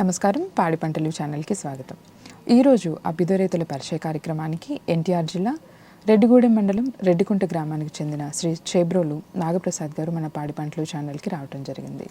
నమస్కారం. పాడి పంటలు ఛానల్కి స్వాగతం. ఈరోజు అభ్యుదయ రైతుల పరిచయ కార్యక్రమానికి ఎన్టీఆర్ జిల్లా రెడ్డిగూడెం మండలం రెడ్డికుంట గ్రామానికి చెందిన శ్రీ చేబ్రోలు నాగప్రసాద్ గారు మన పాడి పంటలు ఛానల్కి రావడం జరిగింది.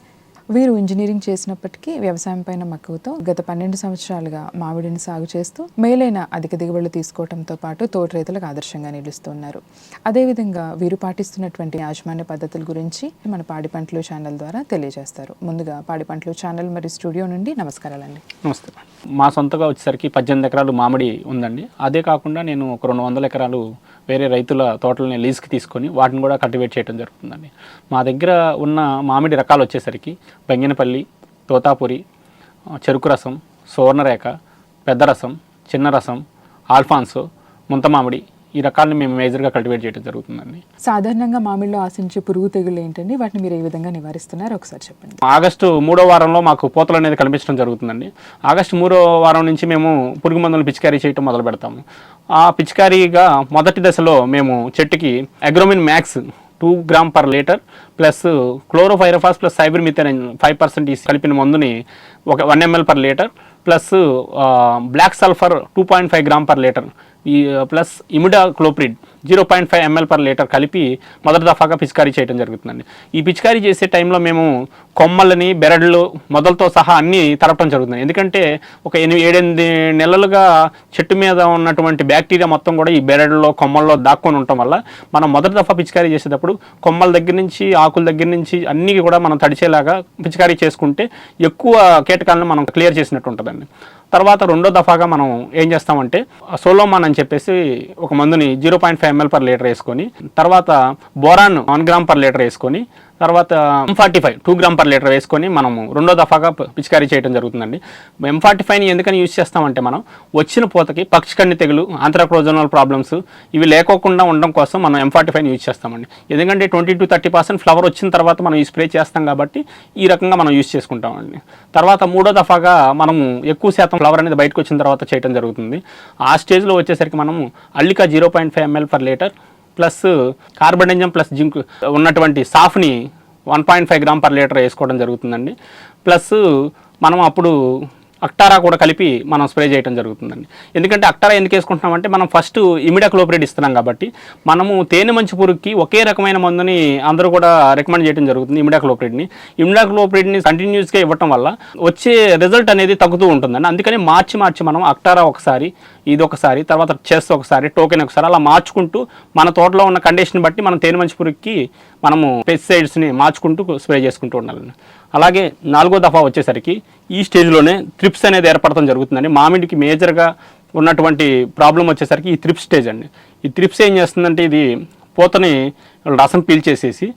వీరు ఇంజనీరింగ్ చేసినప్పటికీ వ్యవసాయం పైన మక్కువతో గత పన్నెండు సంవత్సరాలుగా మామిడిని సాగు చేస్తూ మేలైన అధిక దిగుబడులు తీసుకోవడంతో పాటు తోటి రైతులకు ఆదర్శంగా నిలుస్తున్నారు. అదేవిధంగా వీరు పాటిస్తున్నటువంటి యాజమాన్య పద్ధతుల గురించి మన పాడి పంటలు ఛానల్ ద్వారా తెలియజేస్తారు. ముందుగా పాడి పంటలు ఛానల్ మరియు స్టూడియో నుండి నమస్కారాలండి. నమస్తే. మా సొంతగా వచ్చేసరికి పద్దెనిమిది ఎకరాలు మామిడి ఉందండి. అదే కాకుండా నేను ఒక రెండు వందల ఎకరాలు వేరే రైతుల తోటలని లీజ్కి తీసుకొని వాటిని కూడా కల్టివేట్ చేయడం జరుగుతుందండి. మా దగ్గర ఉన్న మామిడి రకాలు వచ్చేసరికి బంగినపల్లి తోతాపురి చెరుకు రసం సువర్ణరేఖ పెద్ద రసం చిన్న రసం ఆల్ఫాన్సో ముంత మామిడి ఈ రకాలను మేము మేజర్గా కల్టివేట్ చేయడం జరుగుతుందండి. సాధారణంగా మామిడిలో ఆశించే పురుగు తెగులు ఏంటండి? వాటిని మీరు ఏ విధంగా నివారిస్తున్నారు? ఒకసారి చెప్పండి. ఆగస్టు మూడో వారంలో మాకు పూతలు అనేది కనిపించడం జరుగుతుందండి. ఆగస్టు మూడో వారం నుంచి మేము పురుగు మందులు పిచికారీ చేయటం మొదలు పెడతాము. ఆ పిచికారీగా మొదటి దశలో మేము చెట్టుకి Agromin max two gram per litre plus chlorpyrifos plus cypermethrin five percent కలిపిన మందుని ఒక one ml per litre plus black sulphur two point five gram per litre ఈ plus imidacloprid zero point five ml per litre కలిపి మొదటి దఫాగా పిచికారీ చేయడం జరుగుతుందండి. ఈ పిచికారీ చేసే టైంలో మేము కొమ్మలని బెరడ్లు మొదలతో సహా అన్నీ తరపడం జరుగుతుంది. ఎందుకంటే ఒక ఎనిమిది ఏడెనిమిది నెలలుగా చెట్టు మీద ఉన్నటువంటి బ్యాక్టీరియా మొత్తం కూడా ఈ బెరడ్లో కొమ్మల్లో దాక్కొని ఉండటం వల్ల మనం మొదటి దఫా పిచికారీ చేసేటప్పుడు కొమ్మల దగ్గర నుంచి ఆకుల దగ్గర నుంచి అన్నీ కూడా మనం తడిచేలాగా పిచికారీ చేసుకుంటే ఎక్కువ కీటకాలను మనం క్లియర్ చేసినట్టు ఉంటుందండి. తర్వాత రెండో దఫాగా మనం ఏం చేస్తామంటే సోలోమాన్ అని చెప్పేసి ఒక మందుని zero point five ml per litre వేసుకొని తర్వాత boron one gram per litre వేసుకొని తర్వాత M forty five two gram per litre వేసుకొని మనము రెండో దఫాగా పిచికారీ చేయడం జరుగుతుందండి. ఎం ఫార్టీ ఫైవ్ని ఎందుకని యూజ్ చేస్తామంటే మనం వచ్చిన పూతకి పక్షికన్ని తెగులు ఆంథ్రాక్రోజోనల్ ప్రాబ్లమ్స్ ఇవి లేకోకుండా ఉండడం కోసం మనం ఎం ఫార్టీ ఫైవ్ని యూజ్ చేస్తామండి. ఎందుకంటే twenty to thirty percent flower వచ్చిన తర్వాత మనం ఈ స్ప్రే చేస్తాం కాబట్టి ఈ రకంగా మనం యూజ్ చేసుకుంటామండి. తర్వాత మూడో దఫాగా మనము ఎక్కువ శాతం ఫ్లవర్ అనేది బయటకు వచ్చిన తర్వాత చేయడం జరుగుతుంది. ఆ స్టేజ్లో వచ్చేసరికి మనము అల్లిక zero point five ml per litre plus carbendazim plus zinc ఉన్నటువంటి సాఫ్ని one point five gram per litre వేసుకోవడం జరుగుతుందండి. ప్లస్ మనం అప్పుడు అక్టారా కూడా కలిపి మనం స్ప్రే చేయడం జరుగుతుందండి. ఎందుకంటే అక్టారా ఎందుకు వేసుకుంటున్నామంటే మనం ఫస్ట్ ఇమిడాక్లోప్రిడ్ ఇస్తున్నాం కాబట్టి మనము తేనె మంచి పురుగుకి ఒకే రకమైన మందుని అందరూ కూడా రికమెండ్ చేయడం జరుగుతుంది ఇమిడాక్లోప్రిడ్ని ఇమిడాక్లోప్రిడ్ని కంటిన్యూస్గా ఇవ్వటం వల్ల వచ్చే రిజల్ట్ అనేది తగ్గుతూ ఉంటుందండి. అందుకని మార్చి మార్చి మనం అక్టారా ఒకసారి ఇది ఒకసారి తర్వాత చెస్ ఒకసారి టోకెన్ ఒకసారి అలా మార్చుకుంటూ మన తోటలో ఉన్న కండిషన్ బట్టి మనం తేనె మంచి పురుగుకి మనము పెస్టిసైడ్స్ని మార్చుకుంటూ స్ప్రే చేసుకుంటూ ఉండాలండి. అలాగే నాలుగో దఫా వచ్చేసరికి ఈ స్టేజ్లోనే త్రిప్స్ అనేది ఏర్పడటం జరుగుతుందండి. మామిడికి మేజర్గా ఉన్నటువంటి ప్రాబ్లం వచ్చేసరికి ఈ త్రిప్స్ స్టేజ్ అండి. ఈ త్రిప్స్ ఏం చేస్తుందంటే ఇది పూతని రసం పీల్చేసేసి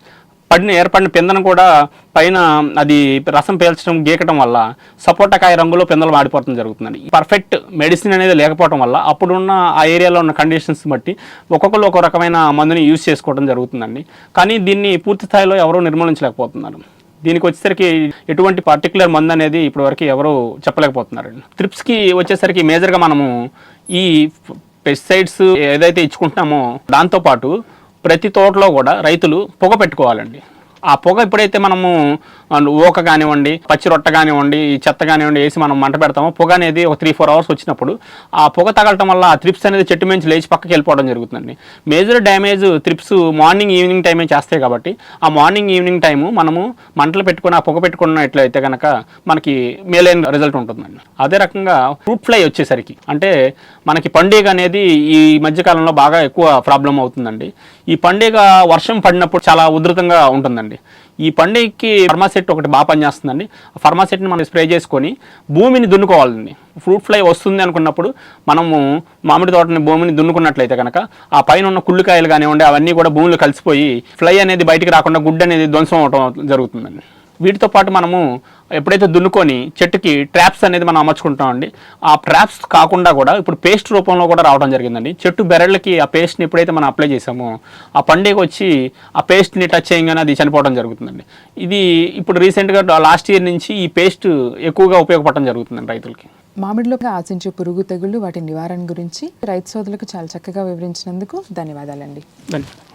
పడిన ఏర్పడిన పిందను కూడా పైన అది రసం పీల్చడం గీకటం వల్ల సపోటాకాయ రంగులో పిందలు మాడిపోవడం జరుగుతుందండి. పర్ఫెక్ట్ మెడిసిన్ అనేది లేకపోవడం వల్ల అప్పుడున్న ఆ ఏరియాలో ఉన్న కండిషన్స్ బట్టి ఒక్కొక్కరు ఒక రకమైన మందుని యూజ్ చేసుకోవడం జరుగుతుందండి. కానీ దీన్ని పూర్తి స్థాయిలో ఎవరూ నిర్మూలించలేకపోతున్నారు. దీనికి వచ్చేసరికి ఎటువంటి పర్టికులర్ మందు అనేది ఇప్పటివరకు ఎవరు చెప్పలేకపోతున్నారండి. ట్రిప్స్కి వచ్చేసరికి మేజర్గా మనము ఈ పెస్టిసైడ్స్ ఏదైతే ఇచ్చుకుంటున్నామో దాంతోపాటు ప్రతి తోటలో కూడా రైతులు పొగ పెట్టుకోవాలండి. ఆ పొగ ఎప్పుడైతే మనము ఊక కానివ్వండి పచ్చి రొట్ట కానివ్వండి ఈ చెత్త కానివ్వండి వేసి మనం మంట పెడతామో పొగ అనేది ఒక త్రీ ఫోర్ అవర్స్ వచ్చినప్పుడు ఆ పొగ తగలటం వల్ల ఆ త్రిప్స్ అనేది చెట్టు నుంచి లేచి పక్కకి వెళ్ళిపోవడం జరుగుతుందండి. Major damage thrips morning evening టైమే చేస్తాయి కాబట్టి ఆ మార్నింగ్ ఈవినింగ్ టైము మనము మంటలు పెట్టుకుని ఆ పొగ పెట్టుకున్నట్లయితే కనుక మనకి మేలైన రిజల్ట్ ఉంటుందండి. అదే రకంగా ఫ్రూట్ ఫ్లై వచ్చేసరికి అంటే మనకి పండుగ అనేది ఈ మధ్యకాలంలో బాగా ఎక్కువ ప్రాబ్లం అవుతుందండి. ఈ పండుగ వర్షం పడినప్పుడు చాలా ఉధృతంగా ఉంటుందండి. ఈ పండుగకి ఫర్మాసెట్ ఒకటి బాగా పనిచేస్తుందండి. ఆ ఫర్మాసెట్ని మనం స్ప్రే చేసుకొని భూమిని దున్నుకోవాలండి. ఫ్రూట్ ఫ్లై వస్తుంది అనుకున్నప్పుడు మనము మామిడి తోటని భూమిని దున్నుకున్నట్లయితే కనుక ఆ పైన ఉన్న కుళ్ళుకాయలు కానివ్వండి అవన్నీ కూడా భూమిలో కలిసిపోయి ఫ్లై అనేది బయటికి రాకుండా గుడ్డ అనేది ధ్వంసం అవటం జరుగుతుందండి. వీటితో పాటు మనము ఎప్పుడైతే దున్నుకొని చెట్టుకి ట్రాప్స్ అనేది మనం అమర్చుకుంటామండి ఆ ట్రాప్స్ కాకుండా కూడా ఇప్పుడు పేస్ట్ రూపంలో కూడా రావడం జరిగిందండి. చెట్టు బెరళ్ళకి ఆ పేస్ట్ని ఎప్పుడైతే మనం అప్లై చేసామో ఆ పండుగ వచ్చి ఆ పేస్ట్ని టచ్ చేయగానే అది చనిపోవడం జరుగుతుందండి. ఇది ఇప్పుడు రీసెంట్గా లాస్ట్ ఇయర్ నుంచి ఈ పేస్ట్ ఎక్కువగా ఉపయోగపడడం జరుగుతుందండి రైతులకి. మామిడిలో ఆశించే పురుగు తెగుళ్ళు వాటి నివారణ గురించి రైతు సోదరులకు చాలా చక్కగా వివరించినందుకు ధన్యవాదాలండి. ధన్యవాదాలు.